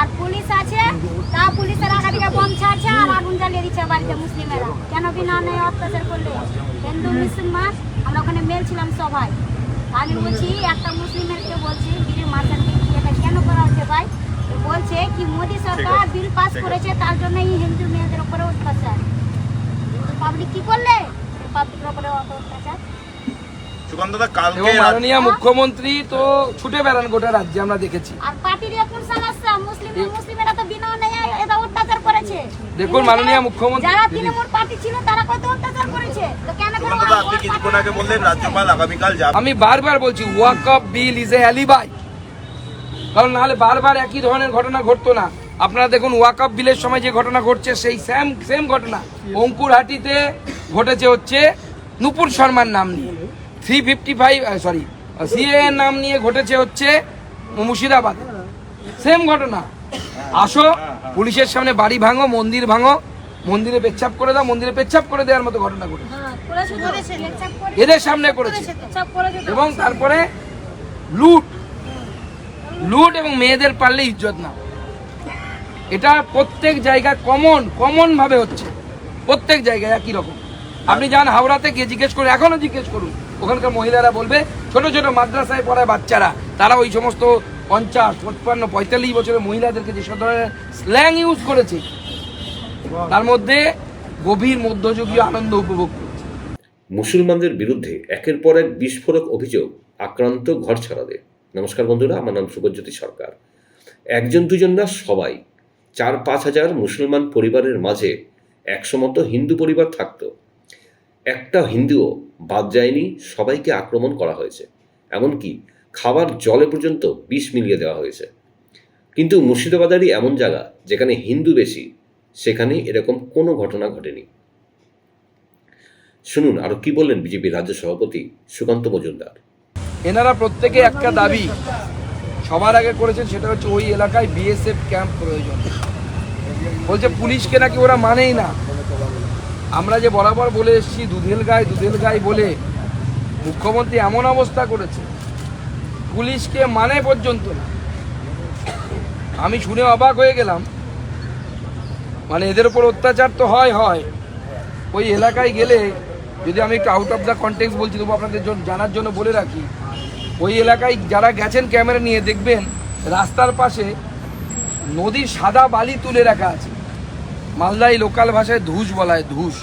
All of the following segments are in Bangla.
আর পুলিশ আছে তা পুলিশের আগা দিকে বম ছাড়ছে আর আগুন জ্বালিয়ে দিচ্ছে বাড়িতে মুসলিমেরা। কেন বিনা নেই অত্যাচার করলে? হিন্দু মুসলমান আমরা ওখানে মেল ছিলাম সবাই। আমি বলছি একটা মুসলিমেরকে বলছি মার্শালকে কি এটা কেন করা হচ্ছে ভাই? বলছে কি মোদি সরকার বিল পাস করেছে তার জন্য এই হিন্দু মেয়েদের উপরে অত্যাচার। পাবলিক কি করলে? পাবলিকের উপরে অত অত্যাচার। মুখ্যমন্ত্রী তো ছুটে বেড়ান গোটা রাজ্যে আমরা দেখেছি। আর পার্টির এখন মুসলিমেরা তো বিনা নেই এটা অত্যাচার করেছে। দেখুন, মাননীয় মুখ্যমন্ত্রী- যারা তৃণমূল পার্টি ছিল তারা কত অত্যাচার করেছে? তো কেন কেন আপনি কিছুক্ষণ আগে বললেন রাজ্যপাল আগামীকাল যাবে। আমি বারবার বলছি Waqf bill is a alibi. কারণ নাহলে বারবার একই ধরনের ঘটনা ঘটতো না। আপনারা দেখুন ওয়াক অফ বিলের সময় যে ঘটনা ঘটছে সেই সেম সেম ঘটনা। অঙ্কুরহাটিতে ঘটেছে হচ্ছে নুপুর শর্মার নাম নিয়ে। Three fifty five sorry CA নাম নিয়ে ঘটেছে হচ্ছে মুর্শিদাবাদ। সেম ঘটনা। আসো পুলিশের সামনে বাড়ি ভাঙো মন্দির ভাঙো মন্দিরে পেচ্ছাপ করে দাও মন্দিরে পেচ্ছাপ করে দেওয়ার মতো ঘটনা ঘটেছে। এদের সামনে করেছে। এবং তারপরে লুট। লুট এবং মেয়েদের পারলে ইজ্জত না এটা প্রত্যেক জায়গায় কমন কমন ভাবে হচ্ছে। প্রত্যেক জায়গায় একই রকম। আপনি যান হাওড়াতে গিয়ে জিজ্ঞেস করুন এখনও জিজ্ঞেস করুন। ওখানকার মহিলারা বলবে ছোট ছোট মাদ্রাসায় পড়ায় বাচ্চারা তারা ওই সমস্ত পঞ্চাশ পঞ্চান্ন পঁয়তাল্লিশ বছরের মহিলাদেরকে যেসব ধরনের স্ল্যাং ইউজ করেছে, তার মধ্যে গভীর মধ্যযুগীয় আনন্দ উপভোগ করেছে। মুসলমানদের বিরুদ্ধে একের পর এক বিস্ফোরক অভিযোগ আক্রান্ত ঘর ছাড়াদের নমস্কার বন্ধুরা, আমার নাম সুব্রজ্যোতি সরকার। একজন, দুজন না, সবাই। চার, পাঁচ হাজার মুসলমান পরিবারের মাঝে একসমত হিন্দু পরিবার থাকতো। একটা হিন্দুও বাদ যায়নি, সবাইকে আক্রমণ করা হয়েছে। এমনকি খাবার জলে পর্যন্ত বিষ মিলিয়ে দেওয়া হয়েছে। কিন্তু মুর্শিদাবাদারই এমন জায়গা যেখানে হিন্দু বেশি, সেখানে এরকম কোনো ঘটনা ঘটেনি। শুনুন, আরও কি বললেন বিজেপি রাজ্য সভাপতি সুকান্ত মজুমদার? এনারা প্রত্যেকে একটা দাবি, সবার আগে করেছেন সেটা হচ্ছে ওই এলাকায় বিএসএফ ক্যাম্প প্রয়োজন। বলছে, পুলিশকে নাকি ওরা মানেই না। আমরা যে বরাবর বলে এসেছি, দুধেল গায়ে দুধেল গায়ে বলে, মুখ্যমন্ত্রী এমন অবস্থা করেছে। পুলিশকে মানে পর্যন্ত না। আমি শুনে অবাক হয়ে গেলাম। মানে এদের উপর অত্যাচার তো হয় হয়। ওই এলাকায় গেলে যদি আমি একটু আউট অফ দ্য কন্টেক্স বলছি, তবু আপনাদের জানার জন্য বলে রাখি, ওই এলাকায় যারা গেছেন ক্যামেরা নিয়ে দেখবেন, রাস্তার পাশে নদীর সাদা বালি তুলে রাখা আছে। মালদাই লোকাল ভাষায় ধুস বলা হয়, ধুস।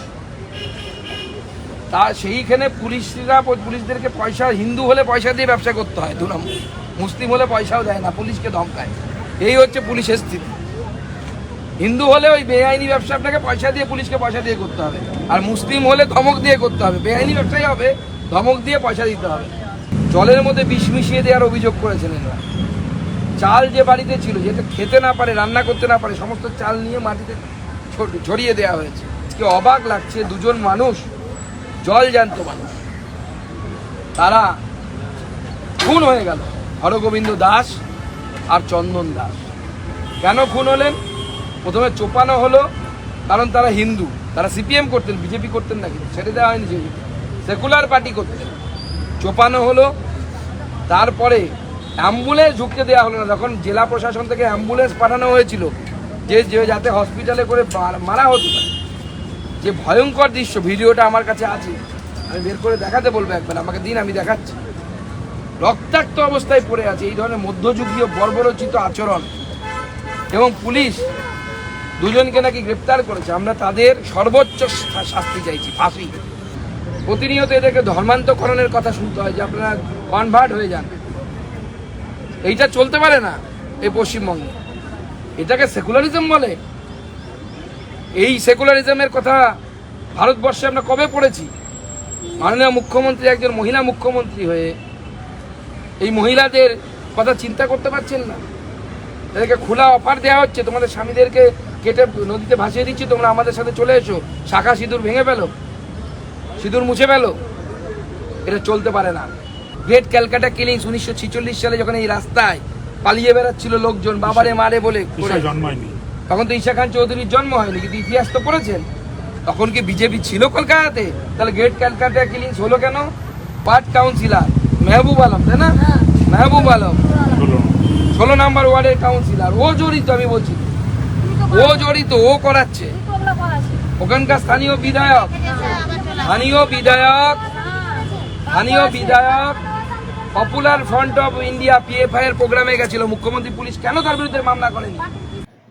তা সেইখানে পুলিশরা, পুলিশদেরকে পয়সা, হিন্দু হলে পয়সা দিয়ে ব্যবসা করতে হয়, দু নম্বর। মুসলিম হলে পয়সাও দেয় না, পুলিশকে ধমকায়। এই হচ্ছে পুলিশের স্থিতি। হিন্দু হলে ওই বেআইনি ব্যবসা আপনাকে পয়সা দিয়ে, পুলিশকে পয়সা দিয়ে করতে হবে। আর মুসলিম হলে ধমক দিয়ে করতে হবে। বেআইনি ব্যবসাই হবে, ধমক দিয়ে পয়সা দিতে হবে। জলের মধ্যে বিষ মিশিয়ে দেওয়ার অভিযোগ করেছেন এরা। চাল যে বাড়িতে ছিল যেটা খেতে না পারে, রান্না করতে না পারে, সমস্ত চাল নিয়ে মাটিতে ছড়িয়ে দেওয়া হয়েছে। আজকে অবাক লাগছে, দুজন মানুষ জল জ্যান্ত মানুষ। তারা খুন হয়ে গেল। হরগোবিন্দ দাস আর চন্দন দাস। কেন খুন হলেন? প্রথমে চোপানো হলো, কারণ তারা হিন্দু। তারা সিপিএম করতেন, বিজেপি করতেন না কিন্তু ছেড়ে দেওয়া হয়নি সেকুলার পার্টি করতেন। চোপানো হলো, তারপরে অ্যাম্বুলেন্স ঢুকতে দেওয়া হলো না। যখন জেলা প্রশাসন থেকে অ্যাম্বুলেন্স পাঠানো হয়েছিল, যে যাতে হসপিটালে করে মার- মারা হতে পারে। যে ভয়ঙ্কর দৃশ্য, ভিডিওটা আমার কাছে আছে, আমি বের করে দেখাতে বলব একবার, আমাকে দিন, আমি দেখাচ্ছি। রক্তাক্ত অবস্থায় পড়ে আছে, এই ধরনের মধ্যযুগীয় বর্বরচিত আচরণ এবং পুলিশ দুজনকে নাকি গ্রেপ্তার করেছে, আমরা তাদের সর্বোচ্চ শাস্তি চাইছি, ফাঁসি। প্রতিনিয়ত এদেরকে ধর্মান্তকরণের কথা শুনতে হয়, যে আপনারা কনভার্ট হয়ে যান। এইটা চলতে পারে না এই পশ্চিমবঙ্গে। এটাকে সেকুলারিজম বলে? এই সেকুলারিজমের কথা ভারতবর্ষে আমরা কবে পড়েছি? মাননীয় মুখ্যমন্ত্রী একজন মহিলা মুখ্যমন্ত্রী হয়ে এই মহিলাদের কথা চিন্তা করতে পারছেন না। এদেরকে খোলা অফার দেওয়া হচ্ছে তোমাদের স্বামীদেরকে কেটে নদীতে ভাসিয়ে দিচ্ছি তোমরা আমাদের সাথে চলে এসো। শাখা সিঁদুর ভেঙে ফেলো সিঁদুর মুছে ফেলো। এটা চলতে পারে না। গ্রেট ক্যালকাটা কিলিংস উনিশশো ছিচল্লিশ সালে যখন এই রাস্তায় পালিয়ে বেড়াচ্ছিল লোকজন বাবারে মারে বলে। জন্মায়নি। তখন তো ঈশা খান চৌধুরীর জন্ম হয়নি কিন্তু ইতিহাস তো পড়েছেন। তখন কি বিজেপি ছিল কলকাতাতে? তাহলে গ্রেট ক্যালকাটা কিলিংস হলো কেন? ওয়ার্ড কাউন্সিলর মেহবুব আলম তাই না? মেহবুব আলম। ষোলো নাম্বার। ওয়ার্ডের কাউন্সিলর। ও জড়িত আমি বলছি। ও জড়িত ও করাচ্ছে। ওখানকার স্থানীয় বিধায়ক। স্থানীয় বিধায়ক। স্থানীয় বিধায়ক। Popular front of India PFI এর প্রোগ্রামে গেছিল। মুখ্যমন্ত্রী পুলিশ কেন তার বিরুদ্ধে মামলা করেনি?